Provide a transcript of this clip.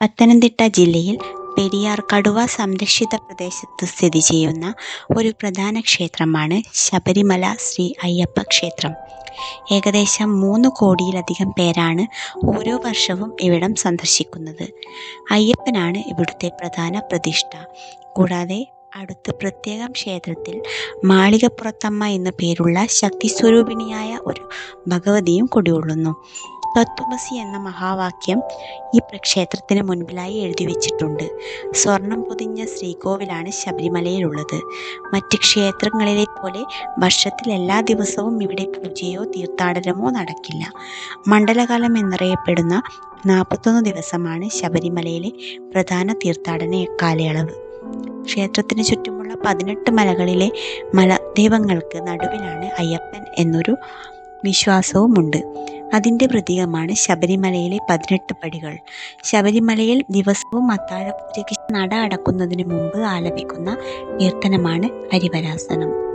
പത്തനംതിട്ട ജില്ലയിൽ പെരിയാർ കടുവ സംരക്ഷിത പ്രദേശത്ത് സ്ഥിതി ചെയ്യുന്ന ഒരു പ്രധാന ക്ഷേത്രമാണ് ശബരിമല ശ്രീ അയ്യപ്പ ക്ഷേത്രം. ഏകദേശം മൂന്ന് കോടിയിലധികം പേരാണ് ഓരോ വർഷവും ഇവിടം സന്ദർശിക്കുന്നത്. അയ്യപ്പനാണ് ഇവിടുത്തെ പ്രധാന പ്രതിഷ്ഠ. കൂടാതെ അടുത്ത് പ്രത്യേകം ക്ഷേത്രത്തിൽ മാളികപ്പുറത്തമ്മ എന്നു പേരുള്ള ശക്തിസ്വരൂപിണിയായ ഒരു ഭഗവതിയും കുടികൊള്ളുന്നു. തത്വമസി എന്ന മഹാവാക്യം ഈ ക്ഷേത്രത്തിന് മുൻപിലായി എഴുതി വെച്ചിട്ടുണ്ട്. സ്വർണം പൊതിഞ്ഞ ശ്രീകോവിലാണ് ശബരിമലയിലുള്ളത്. മറ്റ് ക്ഷേത്രങ്ങളിലെ പോലെ വർഷത്തിൽ എല്ലാ ദിവസവും ഇവിടെ പൂജയോ തീർത്ഥാടനമോ നടക്കില്ല. മണ്ഡലകാലം എന്നറിയപ്പെടുന്ന നാൽപ്പത്തൊന്ന് ദിവസമാണ് ശബരിമലയിലെ പ്രധാന തീർത്ഥാടന കാലയളവ്. ക്ഷേത്രത്തിന് ചുറ്റുമുള്ള പതിനെട്ട് മലകളിലെ മലദൈവങ്ങൾക്ക് നടുവിലാണ് അയ്യപ്പൻ എന്നൊരു വിശ്വാസവുമുണ്ട്. അതിന്റെ പ്രതീകമാണ് ശബരിമലയിലെ പതിനെട്ട് പടികൾ. ശബരിമലയിൽ ദിവസവും അത്താഴപൂജയ്ക്ക് നട അടക്കുന്നതിന് മുമ്പ് ആലപിക്കുന്ന കീർത്തനമാണ് ഹരിവരാസനം.